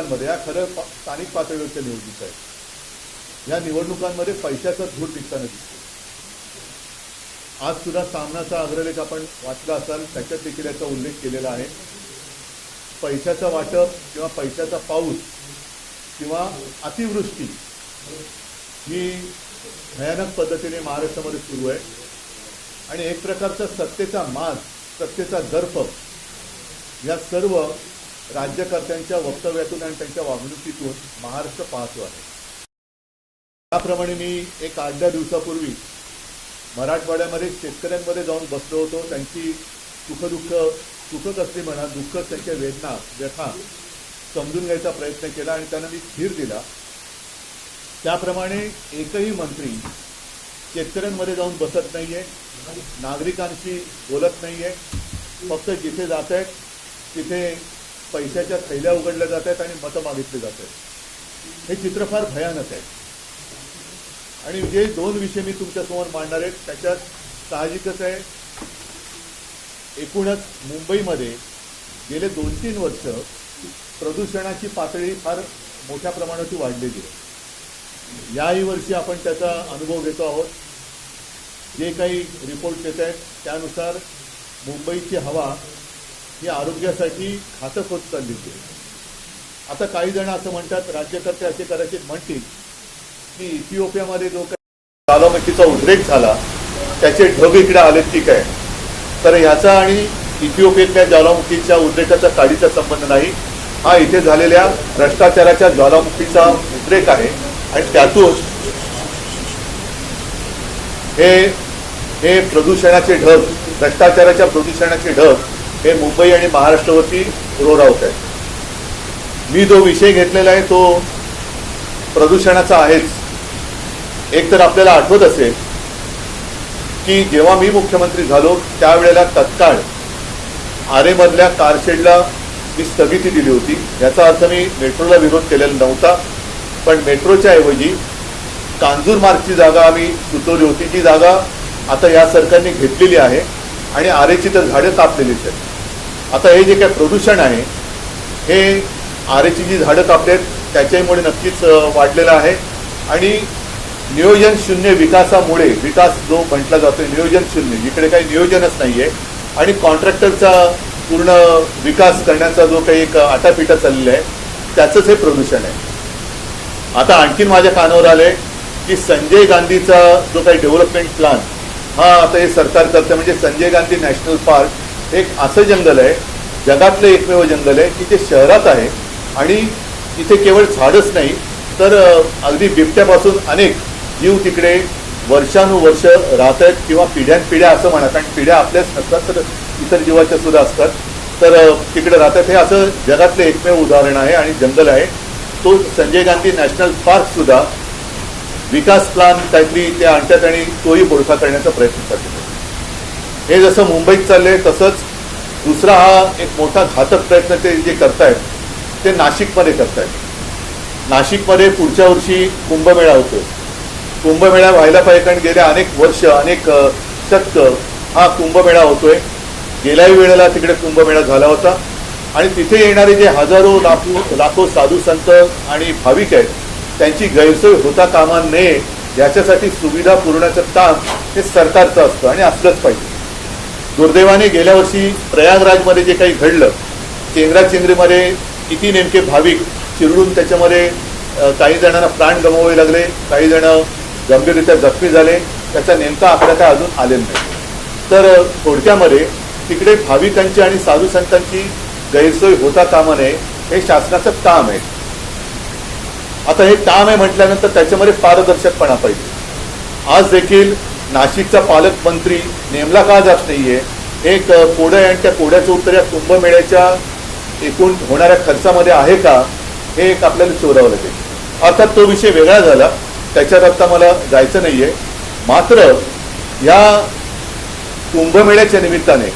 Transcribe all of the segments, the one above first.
निवडणुकांमध्ये या खरं स्थानिक पातळीवरच्या निवडणुका आहेत. या निवडणुकांमध्ये पैशाचा धूर निघताना दिसतो आज सुद्धा सामनाचा अग्रलेख आपण वाचला असाल त्याच्यात देखील याचा उल्लेख केलेला आहे. पैशाचं वाटप किंवा पैशाचा पाऊस किंवा अतिवृष्टी ही भयानक पद्धतीने महाराष्ट्रामध्ये सुरू आहे. आणि एक प्रकारचा सत्तेचा माज सत्तेचा दर्प या सर्व राज्यकर्त्यांच्या वक्तव्यातून आणि त्यांच्या वागणुकीतून महाराष्ट्र पाहतो आहे. त्याप्रमाणे मी एक आठ दहा दिवसापूर्वी मराठवाड्यामध्ये शेतकऱ्यांमध्ये जाऊन बसलो होतो. त्यांची सुखदुःख सुख असली म्हणा दुःख त्यांच्या वेदना व्यथा समजून घ्यायचा प्रयत्न केला आणि त्यांना मी धीर दिला. त्याप्रमाणे एकही मंत्री शेतकऱ्यांमध्ये जाऊन बसत नाहीये नागरिकांशी बोलत नाहीये. फक्त जिथे जात आहेत तिथे पैशाच्या थैल्या उघडल्या जात आहेत आणि मतं मागितली जात आहेत. हे चित्र फार भयानक आहे. आणि जे दोन विषय मी तुमच्यासमोर मांडणार आहेत त्याच्यात साहजिकच आहे. एकूणच मुंबईमध्ये गेले दोन तीन वर्ष प्रदूषणाची पातळी फार मोठ्या प्रमाणाची वाढलेली आहे. याही वर्षी आपण त्याचा अनुभव घेतो आहोत. जे काही रिपोर्ट येत आहेत त्यानुसार मुंबईची हवा ही आरोग्यासाठी खातं होत चालली होती आता काही जण असं म्हणतात राज्यकर्ते असे कदाचित म्हणतील की इथिओपियामध्ये जो काही ज्वालामुखीचा उद्रेक झाला त्याचे ढग इकडे आलेत की काय? तर ह्याचा आणि इथिओपियातल्या ज्वालामुखीच्या उद्रेकाचा काडीचा संबंध नाही. हा इथे झालेल्या भ्रष्टाचाराच्या ज्वालामुखीचा उद्रेक आहे आणि त्यातून हे हे प्रदूषणाचे ढग भ्रष्टाचाराच्या प्रदूषणाचे ढग हे मुंबई आणि महाराष्ट्रावरती रोरावत आहेत मी जो विषय घेतलेला आहे तो प्रदूषणाचा आहेच. एक तर आपल्याला आठवत असेल की जेव्हा मी मुख्यमंत्री झालो त्यावेळेला तत्काळ आरेमधल्या कारशेडला मी स्थगिती दिली होती. याचा अर्थ मी मेट्रोला विरोध केलेला नव्हता पण मेट्रोच्या ऐवजी कांजूर मार्गची जागा आम्ही सुचवली होती. जी जागा आता या सरकारने घेतलेली आहे आणि आरेची तर झाडं तापलेलीच आहेत. आता हे जे काही प्रदूषण आहे हे आरेची जी झाडं कापलेत त्याच्यामुळे नक्कीच वाढलेलं आहे. आणि नियोजन शून्य विकासामुळे विकास जो म्हटला जातोय नियोजन शून्य इकडे काही नियोजनच नाहीये. आणि कॉन्ट्रॅक्टरचा पूर्ण विकास करण्याचा जो काही एक आटापिटा चाललेला आहे त्याचंच हे प्रदूषण आहे. आता आणखीन माझ्या कानावर आले की संजय गांधीचा जो काही डेव्हलपमेंट प्लॅन हा आता हे सरकार करतं म्हणजे संजय गांधी नॅशनल पार्क एक असं जंगल आहे जगातलं एकमेव जंगल आहे की ते शहरात आहे आणि तिथे केवळ झाडच नाही तर अगदी बिबट्यापासून अनेक जीव तिकडे वर्षानुवर्ष राहत आहेत किंवा पिढ्यानपिढ्या असं म्हणा कारण पिढ्या आपल्याच नसतात तर इतर जीवाच्या सुद्धा असतात. तर तिकडे राहतात हे असं जगातलं एकमेव उदाहरण आहे आणि जंगल आहे. तो संजय गांधी नॅशनल पार्क सुद्धा विकास प्लान काहीतरी त्या आणतात आणि तोही बोडखा करण्याचा प्रयत्न करतो हे जसं मुंबईत चाललंय तसंच दुसरा हा एक मोठा घातक प्रयत्न ते जे करतायत ते नाशिकमध्ये करतायत. नाशिकमध्ये पुढच्या वर्षी कुंभमेळा होतो. कुंभमेळा व्हायला पाहिजे कारण गेल्या अनेक वर्ष अनेक शतक हा कुंभमेळा होतोय. गेल्याही वेळेला तिकडे कुंभमेळा झाला होता. आणि तिथे येणारे जे हजारो लाखो लाखो साधू संत आणि भाविक आहेत त्यांची गैरसोय होता कामा नये याच्यासाठी सुविधा पुरवण्याचं काम हे सरकारचं असतं आणि असलंच पाहिजे. दुर्दैवाने गेल्या वर्षी प्रयागराजमध्ये जे काही घडलं चेंगराचेंगरीमध्ये किती नेमके भाविक चिरडून त्याच्यामध्ये काही जणांना प्राण गमवावे लागले काही जण गंभीररित्या जखमी झाले त्याचा नेमका आकडा काय अजून आलेला नाही. तर थोडक्यामध्ये तिकडे भाविकांची आणि साधू संतांची गैरसोय होता कामा नये हे शासनाचं काम आहे. आता हे काम आहे म्हटल्यानंतर त्याच्यामध्ये पारदर्शकपणा पाहिजे. आज देखील नाशिकचा पालकमंत्री नेमला का जात नाहीये? एक अ, कोडं आहे आणि त्या कोड्याचं उत्तर या कुंभमेळ्याच्या एकूण होणाऱ्या खर्चामध्ये आहे का? हे एक आपल्याला शोधावं लागेल. अर्थात तो विषय वेगळा झाला. त्याच्यात आता मला जायचं नाहीये. मात्र या कुंभमेळ्याच्या निमित्ताने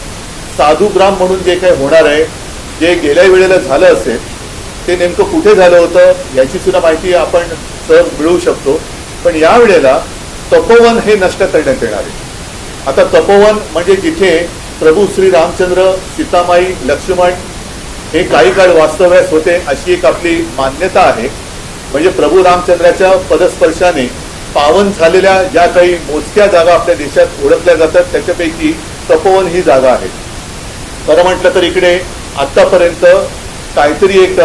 साधूग्राम म्हणून जे काही होणार आहे जे गेल्या वेळेला झालं असेल ते नेमकं कुठे झालं होतं याची सुद्धा माहिती आपण सहज मिळवू शकतो. पण या वेळेला तपोवन हे नष्ट करण्यात येणार आहे. आता तपोवन म्हणजे जिथे प्रभू श्री रामचंद्र सीतामाई लक्ष्मण हे काही काळ वास्तव्यास होते अशी एक आपली मान्यता आहे. म्हणजे प्रभू रामचंद्राच्या पदस्पर्शाने पावन झालेल्या ज्या काही मोजक्या जागा आपल्या देशात ओळखल्या जातात त्याच्यापैकी तपोवन ही जागा आहे. खरं म्हटलं तर इकडे आत्तापर्यंत काहीतरी एक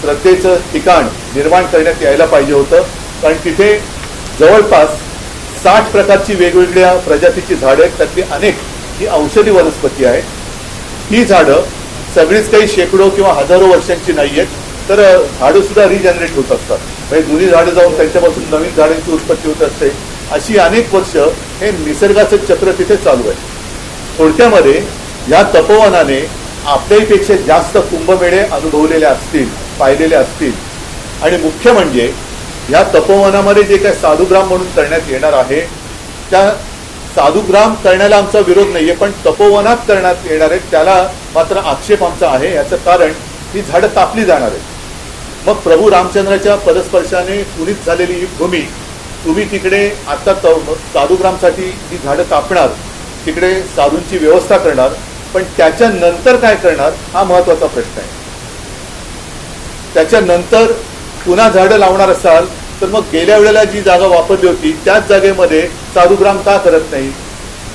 श्रद्धेचं ठिकाण निर्माण करण्यात यायला पाहिजे होतं. कारण तिथे जवळपास साठ प्रकारची वेगवेगळ्या प्रजातीची झाडं आहेत. त्यातली अनेक ही औषधी वनस्पती आहेत. ही झाडं सगळीच काही शेकडो किंवा हजारो वर्षांची नाही आहेत. तर झाडं सुद्धा रिजनरेट होत असतात. म्हणजे जुनी झाडं जाऊन त्यांच्यापासून नवीन झाडांची उत्पत्ती होत असते. अशी अनेक वर्ष हे निसर्गाचं चक्र तिथे चालू आहे. थोडक्यामध्ये या तपोवनाने आपल्यापेक्षा जास्त कुंभमेळे अनुभवलेले असतील पाहिलेले असतील. आणि मुख्य म्हणजे या तपोवनामध्ये जे काही साधुग्राम म्हणून करण्यात येणार आहे त्या साधुग्राम करण्याला आमचा विरोध नाहीये पण तपोवनात करण्यात येणार आहे त्याला मात्र आक्षेप आमचा आहे याचं कारण ही झाडं कापली जाणार आहेत. मग प्रभू रामचंद्राच्या पदस्पर्शाने पुनीत झालेली ही भूमी तुम्ही तिकडे आता साधुग्रामसाठी ही झाडं कापणार तिकडे साधूंची व्यवस्था करणार पण त्याच्यानंतर काय करणार हा महत्त्वाचा प्रश्न आहे. त्याच्यानंतर पुन्हा झाडं लावणार असाल तर मग गेल्या वेळेला जी जागा वापरली होती त्याच जागेमध्ये साधुग्राम का करत नाही?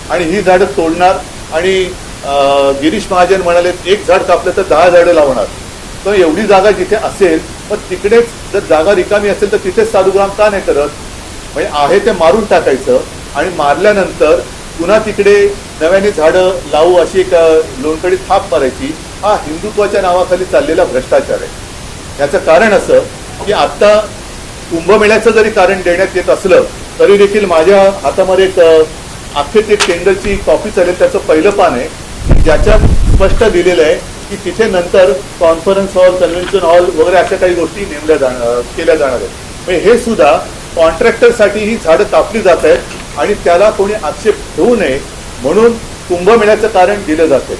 आणि ही झाडं तोडणार आणि गिरीश महाजन म्हणाले एक झाड कापलं तर दहा झाडं लावणार. तर एवढी जागा जिथे असेल मग तिकडेच जर जागा रिकामी असेल तर तिथेच साधुग्राम का नाही करत? म्हणजे आहे ते मारून टाकायचं आणि मारल्यानंतर पुन्हा तिकडे नव्याने झाडं लावू अशी एक लोणकडी थाप मारायची. हा हिंदुत्वाच्या नावाखाली चाललेला भ्रष्टाचार आहे. याचं कारण असं की आता कुंभमेळ्याचं जरी कारण देण्यात येत असलं तरी देखील माझ्या हातामध्ये एक अ, अख्खे ते टेंडरची कॉपी चालेल त्याचं पहिलं पान आहे. ज्याच्यात स्पष्ट दिलेलं आहे की तिथे नंतर कॉन्फरन्स हॉल कन्व्हेन्शन हॉल वगैरे अशा काही गोष्टी नेमल्या जाणार केल्या जाणार आहेत. म्हणजे हे सुद्धा कॉन्ट्रॅक्टरसाठी ही झाडं कापली जात आहेत आणि त्याला कोणी आक्षेप ठेवू नये म्हणून कुंभमेळ्याचं कारण दिलं जाते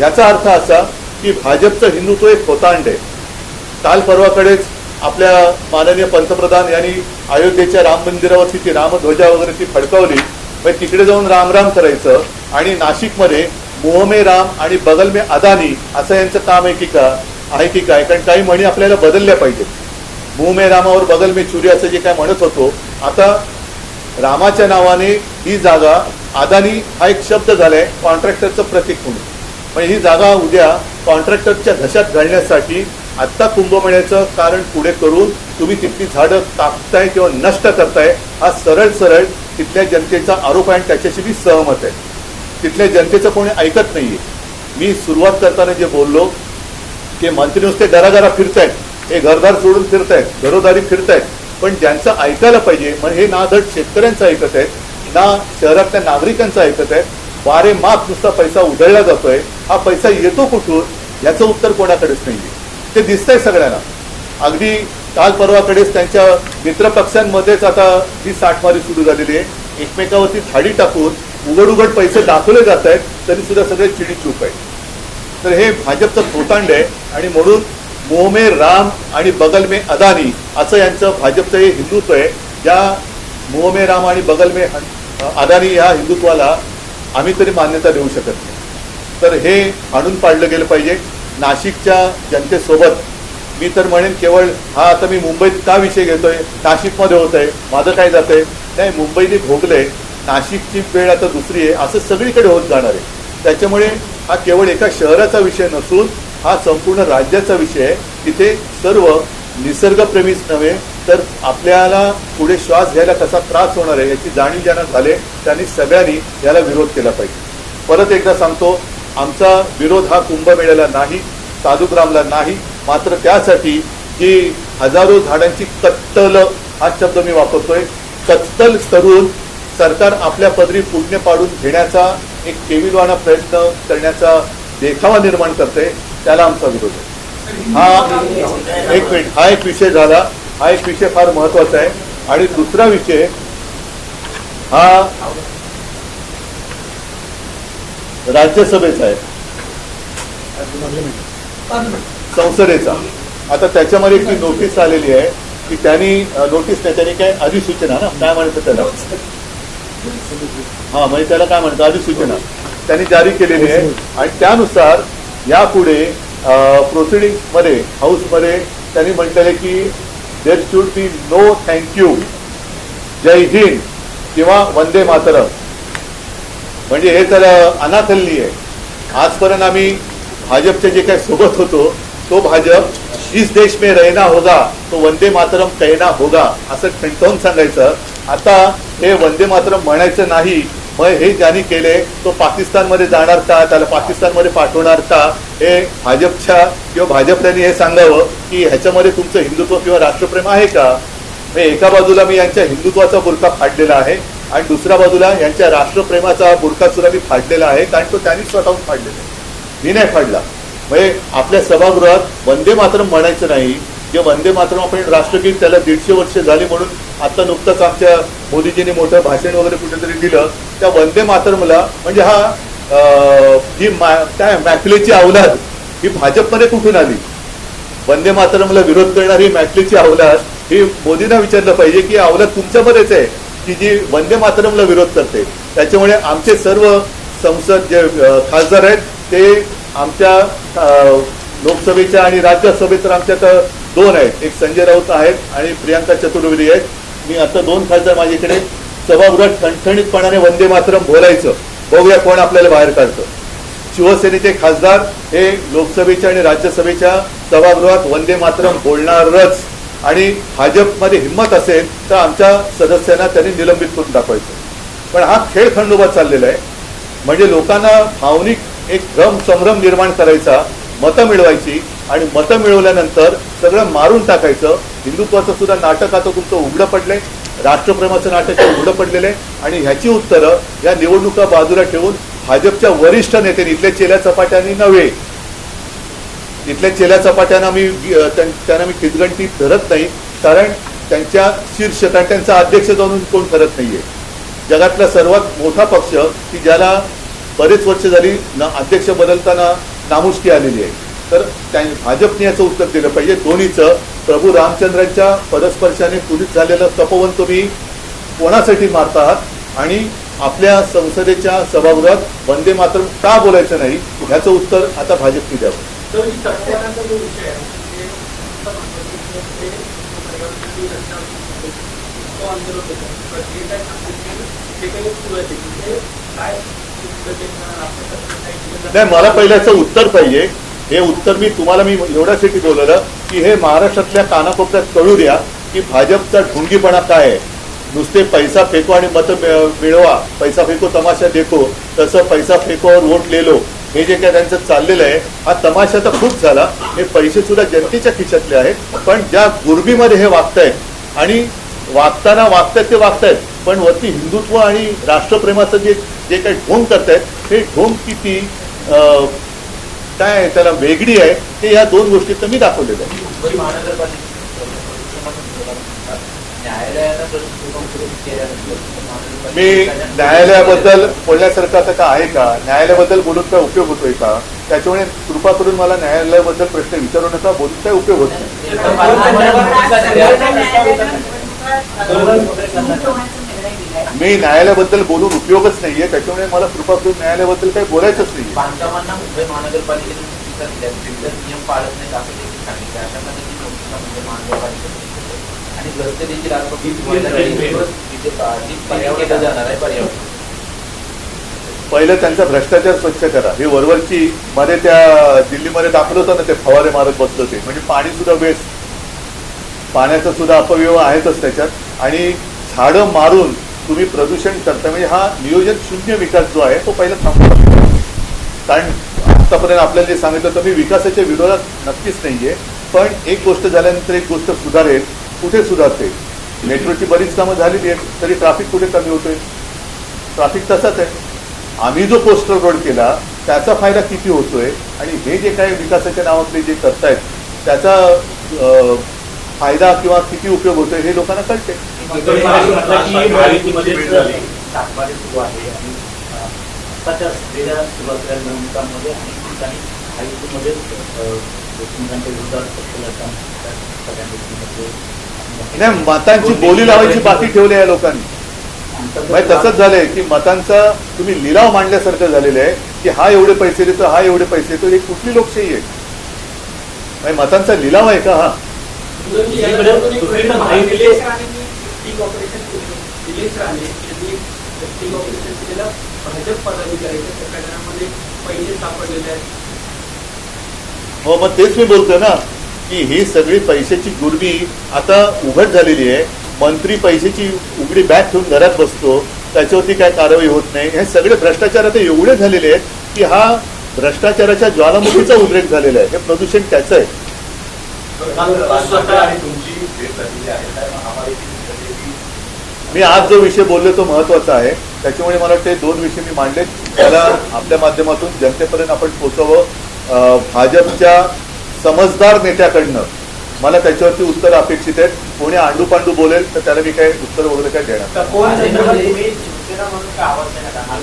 याचा अर्थ असा की भाजपचं हिंदुत्व एक होतांड. आहे काल परवाकडेच आपल्या माननीय पंतप्रधान यांनी अयोध्येच्या राम मंदिरावरती ती रामध्वजा वगैरे ती फडकावली. म्हणजे तिकडे जाऊन राम राम करायचं आणि नाशिकमध्ये मोहमे राम आणि बगल मे अदानी असं यांचं काम आहे की का? आहे की काय? कारण काही म्हणी आपल्याला बदलल्या पाहिजेत. मोहमे रामावर बगल मे चुरी असं जे काय म्हणत होतो आता रामाच्या नावाने ही जागा अदानी हा एक शब्द झालाय कॉन्ट्रॅक्टरचं प्रतीक म्हणून. म्हणजे ही जागा उद्या कॉन्ट्रॅक्टरच्या घशात घालण्यासाठी आत्ता कुंभमेळ्याचं कारण पुढे करून तुम्ही तिथली झाडं कापताय किंवा नष्ट करताय हा सरळ सरळ तिथल्या जनतेचा आरोप आहे आणि त्याच्याशी मी सहमत आहे. तिथल्या जनतेचं कोणी ऐकत नाहीये. मी सुरुवात करताना जे बोललो की मंत्री नुसते घराघरा फिरतायत हे घरदार सोडून फिरतायत घरोदारी फिरतायत पण ज्यांचं ऐकायला पाहिजे म्हणजे हे ना धड शेतकऱ्यांचं ऐकत आहेत ना शहरातल्या नागरिकांचं ऐकत आहेत वारे माप नुसता पैसा उधळला जातोय हा पैसा येतो कुठून? याचं उत्तर कोणाकडेच नाहीये. ते दिसतंय सगळ्यांना. अगदी काल परवाकडेच त्यांच्या मित्रपक्षांमध्येच आता ही साठमारी सुरू झालेली आहे. एकमेकावरती थाळी टाकून उघड उघड पैसे दाखवले जात आहेत तरी सुद्धा सगळे चिडी चूप आहे तर हे भाजपचं थोतांड आहे आणि म्हणून मोहमे राम आणि बगल मे अदानी असं यांचं भाजपचं हे हिंदुत्व आहे. ज्या मोहमे राम आणि बगल मे अदानी या हिंदुत्वाला आम्ही तरी मान्यता देऊ शकत नाही. तर हे आणून पाडलं गेलं पाहिजे. नाशिकच्या जनतेसोबत. मी तर म्हणेन केवळ हा आता मी मुंबईत का विषय घेतोय? नाशिकमध्ये होत आहे माझं काय जात आहे नाही मुंबईने भोगले नाशिकची वेळ आता दुसरी आहे असं सगळीकडे होत जाणार आहे. त्याच्यामुळे हा केवळ एका शहराचा विषय नसून हा संपूर्ण राज्याचा विषय आहे. तिथे सर्व निसर्गप्रेमीच नव्हे तर आपल्याला पुढे श्वास घ्यायला कसा त्रास होणार आहे याची जाणीव ज्यांना झाले त्यांनी सगळ्यांनी याला विरोध केला पाहिजे. परत एकदा सांगतो आमचा विरोध हा कुंभमेळ्याला नाही साधुग्रामला नाही मात्र त्यासाठी जी हजारो झाडांची कत्तल हा शब्द मी वापरतोय. कत्तल करून सरकार आपल्या पदरी पुण्य पाडून घेण्याचा एक केविलवाना प्रयत्न करण्याचा देखावा निर्माण करते त्याला आमचा विरोध आहे. हा एक मिनिट हा एक विषय झाला. हा एक विषय फार महत्त्वाचा आहे. आणि दुसरा विषय हा राज्यसभेचा आहे. संसदेचा. आता त्याच्यामध्ये एक नोटीस आलेली आहे की त्यांनी नोटीस नाही त्यांनी काय अधिसूचना ना? काय म्हणतात त्याला? हा म्हणजे त्याला काय म्हणतात? अधिसूचना. त्यांनी जारी केलेली आहे. आणि त्यानुसार यापुढे हाऊस हाऊसमध्ये त्यांनी म्हटलेले की there should be no thank you जय हिंद किंवा वंदे मातरम. म्हणजे हे तर अनाथल्ली आहे. आजपर्यंत आम्ही भाजपचे जे काही सोबत होतो तो भाजप इस देश में रहना होगा तो वंदे मातरम कहना होगा असं ठणकावून सांगायचं. आता हे वंदे मातरम म्हणायचं नाही मग हे ज्यांनी केले तो पाकिस्तानमध्ये जाणार का त्याला पाकिस्तानमध्ये पाठवणार का हे भाजपच्या किंवा भाजपल्याने हे सांगावं की ह्याच्यामध्ये तुमचं हिंदुत्व किंवा राष्ट्रप्रेम आहे का? हे एका बाजूला मी यांच्या हिंदुत्वाचा बुरखा फाडलेला आहे आणि दुसऱ्या बाजूला यांच्या राष्ट्रप्रेमाचा बुरखा सुद्धा मी फाडलेला आहे कारण तो त्यांनी स्वतःहून फाडलेला आहे. मी नाही फाडला. म्हणजे आपल्या सभागृहात वंदे मातरम म्हणायचं नाही. जे वंदे मातरम आपण राष्ट्रगीत त्याला दीडशे वर्ष झाली म्हणून आता नुकतंच आमच्या मोदीजींनी मोठं भाषण वगैरे कुठेतरी दिलं. त्या वंदे मातरमला म्हणजे हा अं, ही मा- काय मॅकलेची अवलाद ही भाजपमध्ये कुठून आली? वंदे मातरमला विरोध करणारी मॅटलीची अवलाद ही मोदींना विचारलं पाहिजे की अवलाद तुमच्यामध्येच आहे. की जी वंदे मातरमला विरोध करते त्याच्यामुळे आमचे सर्व संसद जे खासदार आहेत ते आमच्या लोकसभेच्या आणि राज्यसभेत तर आमच्यात दोन आहेत. एक संजय राऊत आहेत आणि प्रियांका चतुर्वेदी आहेत. मी आता दोन खासदार माझ्याकडे. सभागृहात ठणठणीतपणाने वंदे मातरम बोलायचं. बघूया कोण आपल्याला बाहेर काढतं. शिवसेनेचे खासदार हे लोकसभेच्या आणि राज्यसभेच्या सभागृहात वंदे मातरम बोलणारच. आणि भाजपमध्ये हिंमत असेल तर आमच्या सदस्यांना त्यांनी निलंबित करून दाखवायचं. पण हा खेळ खंडोबा चाललेला आहे. म्हणजे लोकांना भावनिक एक भ्रम संभ्रम निर्माण करायचा मतं मिळवायची आणि मतं मिळवल्यानंतर सगळं मारून टाकायचं. हिंदुत्वाचं सुद्धा नाटक आता तुमचं उघडं पडलंय. राष्ट्रप्रेमाचं नाटक उघडं पडलेलं आहे. आणि ह्याची उत्तरं या निवडणुका बाजूला ठेवून भाजपच्या वरिष्ठ नेत्यांनी इथल्या चेल्या चपाट्यांनी नव्हे इथल्या चेल्या चपाट्यांना मी त्यांना मी खिदगंटी धरत नाही कारण त्यांच्या शीर्ष कारण त्यांचा अध्यक्ष जाऊन कोण ठरत नाहीये. जगातला सर्वात मोठा पक्ष की ज्याला बरेच वर्ष झाली न अध्यक्ष बदलताना नामुष्की आलेली आहे. तर त्या भाजपने याचं उत्तर दिलं पाहिजे. दोन्हीचं प्रभू रामचंद्रांच्या परस्पर्शाने पुढील झालेलं तपोवन तुम्ही कोणासाठी मारता आहात? आणि आपल्या संसदेच्या सभागृहात वंदे मात्र का बोलायचं नाही? ह्याचं उत्तर आता भाजपने द्यावं. तर ही तत्वाचा जो विषय आहे म्हणजे ते रचना तो आंदोलन होतं. पण हे काय सांगतो की काही सुरू आहे ते काय नाही मला पहिल्याचं उत्तर पाहिजे. हे उत्तर मी तुम्हाला मी एवढ्यासाठी बोलवलं की हे महाराष्ट्रातल्या कानाकोपऱ्यात कळू द्या की भाजपचा ढोंगीपणा काय आहे. नुसते पैसा फेको आणि मत मिळवा. पैसा फेको तमाशा देखो. तसं पैसा फेकोवर वोट लिहिलो हे जे काय त्यांचं चाललेलं आहे हा तमाशा तर खूप झाला. हे पैसे सुद्धा जनतेच्या खिशातले आहेत. पण ज्या गुरबीमध्ये हे वागतायत आणि वागताना वागतायत ते वागतायत पण वरती हिंदुत्व आणि राष्ट्रप्रेमाचं जे जे काही ढोंग करतायत हे ढोंग किती अं, काय त्याला वेगळी आहे ते या दोन गोष्टीत मी दाखवलेलं आहे. मी न्यायालयाबद्दल बोलण्यासारखं आता का आहे का? न्यायालयाबद्दल बोलून काय उपयोग होतोय का? त्याच्यामुळे कृपा करून मला न्यायालयाबद्दल प्रश्न विचारू नका बोलून काय उपयोग होत नाही? मी न्यायालयाबद्दल बोलून उपयोगच नाहीये त्याच्यामुळे मला कृपा करून न्यायालयाबद्दल काही बोलायचंच नाहीये. बांधकामांना मुंबई महानगरपालिकेने नियम पाळत नाही आणि रस्ते देखील आज तिथे पर्यावरण केलं जाणार आहे? पर्यावरण पहिलं त्यांचा भ्रष्टाचार स्वच्छ करा. हे वरवरची मध्ये त्या दिल्लीमध्ये दाखवलं होतं ना ते फवारे मारत बसलं ते म्हणजे पाणी सुद्धा वेस्ट पाण्याचा सुद्धा अपव्यय आहेतच त्याच्यात. आणि झाडं मारून तुम्ही प्रदूषण करता. म्हणजे हा नियोजन शून्य विकास जो आहे तो पहिला थांबवा कारण आतापर्यंत आपल्याला जे सांगितलं तर मी विकासाच्या विरोधात नक्कीच नाहीये. पण एक गोष्ट झाल्यानंतर एक गोष्ट सुधारेल. कुठे सुधारते? मेट्रोची बरीच कामं झालेली आहेत तरी ट्रॅफिक कुठे कमी होतोय? ट्रॅफिक तसाच आहे. आम्ही जो कोस्टल रोड केला त्याचा फायदा किती होतोय? आणि हे जे काही विकासाच्या नावातले जे करतायत त्याचा फायदा किंवा किती उपयोग होतोय हे लोकांना कळते महायुतीमध्येच विरोधात नाही मतांची बोली लावायची बाकी ठेवली आहे लोकांनी. म्हणजे तसंच झालंय की मतांचा तुम्ही लिलाव मांडल्यासारखं झालेलं आहे की हा एवढे पैसे देतो हा एवढे पैसे देतो ही कुठली लोकशाही आहे? मतांचा लिलाव आहे का हा? हो मग तेच मी बोलतोय ना. की ही सगळी पैशाची गुरमी आता उघड झालेली आहे. मंत्री पैशाची उघडी बॅग ठेवून घरात बसतो. त्याच्यावरती काय कारवाई होत नाही. हे सगळे भ्रष्टाचार आता एवढे झालेले आहेत की हा भ्रष्टाचाराच्या ज्वालामुखीचा उद्रेक झालेला आहे. हे प्रदूषण त्याचं आहे. मी आज जो विषय बोललो तो महत्त्वाचा आहे. त्याच्यामुळे मला वाटते दोन विषय मी मांडले त्याला आपल्या माध्यमातून जनतेपर्यंत आपण पोहोचवं. भाजपच्या समजदार नेत्याकडनं मला त्याच्यावरती उत्तर अपेक्षित आहेत. कोणी आंडू पांडू बोलेल तर त्याला मी काय उत्तर वगैरे काय देणार?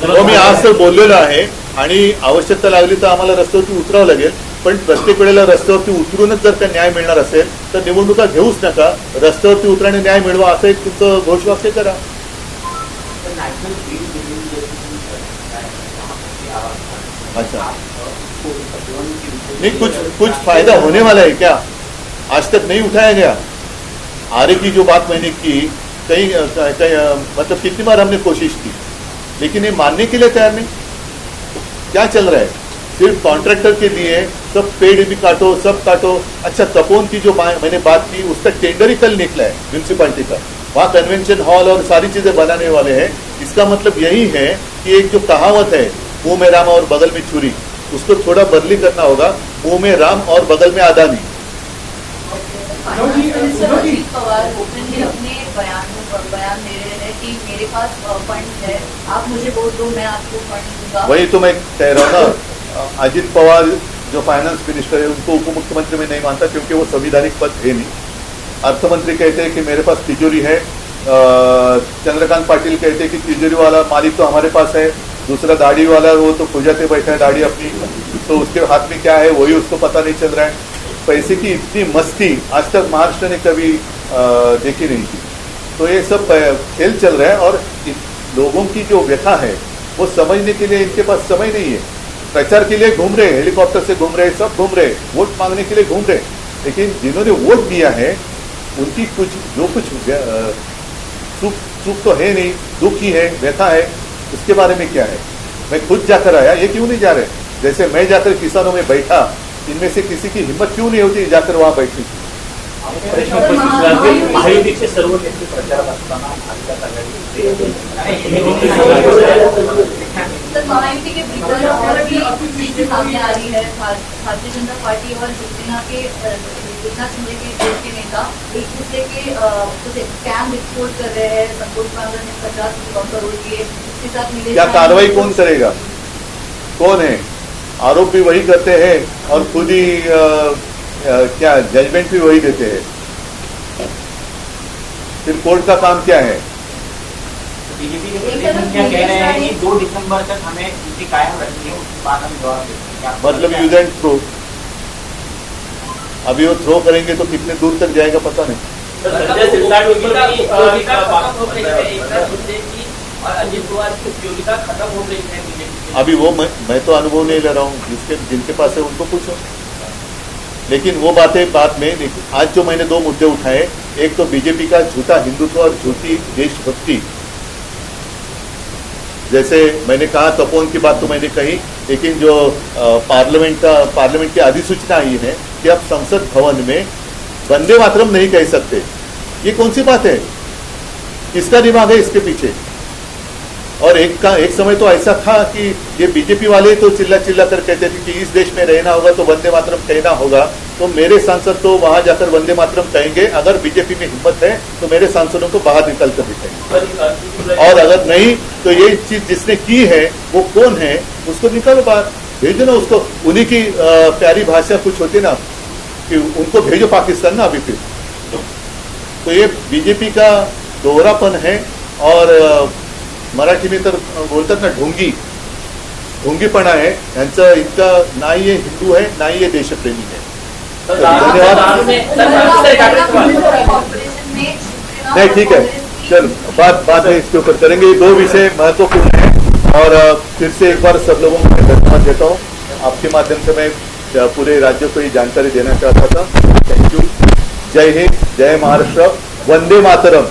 हो मी आज तर बोललेलो आहे आणि आवश्यकता लागली तर आम्हाला रस्त्यावरती उतरावं लागेल. पण प्रत्येक वेळेला रस्त्यावरती उतरूनच जर का न्याय मिळणार असेल तर निवडणुका घेऊच नका. रस्त्यावरती उतराने न्याय मिळवा असं एक तुमचं घोषवाक्य करा. तर नहीं, कुछ कुछ फ़ायदा होने वाला है क्या? आज तक नहीं उठाया गया। आरे की जो बात मैंने की, कई कई मतलब कितनी बार हमने कोशिश की, लेकिन ये मानने के लिए तैयार नहीं। क्या चल रहा है? सिर्फ़ कॉन्ट्रैक्टर के लिए सब पेड़ भी काटो, सब काटो। अच्छा तपोन की जो मैंने बात की उसका टेंडर ही कल निकला है म्यूनसिपालिटी का। वहाँ कन्वेंशन हॉल और सारी चीज़ें बनाने वाले हैं। इसका मतलब यही है कि एक जो कहावत है मुँह में राम और बगल में छुरी उसको थोड़ा बदली करना होगा मुँह में राम और बगल में अदानी। अजीत पवार ओपनली अपने बयान में बयान दे रहे हैं कि मेरे पास फंड है। आप मुझे वोट दो मैं आपको फंड दूँगा। वही तो मैं कह रहा हूँ ना अजित पवार जो फाइनेंस मिनिस्टर है उनको उप मुख्यमंत्री में नहीं मानता क्योंकि वो संविधानिक पद है नहीं। अर्थमंत्री कहते हैं कि मेरे पास तिजोरी है चंद्रकांत पाटिल कहते हैं कि तिजोरी वाला मालिक तो हमारे पास है दूसरा दाढ़ी वाला, वो तो खुजाते बैठा है दाढ़ी अपनी। तो उसके हाथ में क्या है, वही उसको पता नहीं चल रहा है। पैसे की इतनी मस्ती आज तक महाराष्ट्र ने कभी देखी नहीं थी। तो ये सब खेल चल रहा है और लोगों की जो व्यथा है, वो समझने के लिए इनके पास समय नहीं है। प्रचार के लिए घूम रहे हेलीकॉप्टर से घूम रहे सब घूम रहे वोट मांगने के लिए घूम रहे लेकिन जिन्होंने वोट दिया है, उनकी कुछ, जो कुछ सुख सुख तो है नहीं, दुख ही है, व्यथा है। उसके बारे में क्या है? मैं खुद जाकर आया ये क्यों नहीं जा रहे? जैसे मैं जाकर किसानों में बैठा इनमें से किसी की हिम्मत क्यों नहीं होती जाकर वहाँ बैठने की महायुति के चीज़ें सामने आ रही है भारतीय जनता पार्टी और शिवसेना के अ, एकनाथ के देश के नेता एक दूसरे के कुछ स्कैम एक्सपोर्ट कर रहे हैं संतोष बांगर ने पचास करोड़ दिए उसके साथ मिले क्या कार्रवाई कौन करेगा? कौन है? आरोप भी वही करते हैं और खुद ही क्या जजमेंट भी वही देते हैं। फिर कोर्ट का काम क्या है? बीजेपी के प्रदेश कह रहे हैं कि दो दिसंबर तक हमें कायम रखनी है उसके बाद हम जवाब देंगे मतलब यूज़ एंड थ्रो अभी वो थ्रो करेंगे तो कितने दूर तक जाएगा पता नहीं। अभी वो मैं, मैं तो अनुभव नहीं ले रहा हूँ जिसके जिनके पास है उनको पूछो। लेकिन वो बातें बाद में देखिए, आज जो मैंने दो मुद्दे उठाए एक तो बीजेपी का झूठा हिंदुत्व और झूठी देशभक्ति। जैसे मैंने कहा तपोन की बात तो मैंने कही लेकिन जो पार्लियामेंट का पार्लियामेंट की अधिसूचना आई है कि अब संसद भवन में वंदे मातरम नहीं कह सकते। ये कौन सी बात है? किसका दिमाग है इसके पीछे। और एक का, एक समय तो ऐसा था कि ये बीजेपी वाले तो चिल्ला चिल्ला कर कहते थे कि इस देश में रहना होगा तो वंदे मातरम कहना होगा। तो मेरे सांसद तो वहाँ जाकर वंदे मातरम कहेंगे, अगर बीजेपी में हिम्मत है तो मेरे सांसदों को बाहर निकल कर दिखाएँगे। और अगर नहीं तो ये चीज़ जिसने की है, वो कौन है, उसको निकालो बाहर। भेजो ना उसको। उन्हीं की प्यारी भाषा कुछ होती ना। कि उनको भेजो पाकिस्तान ना अभी फिर। तो ये बीजेपी का दोहरापन है और मराठी में तर बोलतात ना ढोंगी। ढोंगीपणा आहे यांचं इतकं नाही हे हिंदू आहे नाही हे देशप्रेमी आहे धन्यवाद। नहीं ठीक है। चल बात बात में इसके ऊपर करेंगे। ये दो विषय महत्वपूर्ण है और फिर से एक बार सब लोगों को मैं धन्यवाद देता हूँ। आपके माध्यम से मैं पूरे राज्य को ये जानकारी देना चाहता था thank you Jai Hind Jai Maharashtra. Vande Mataram.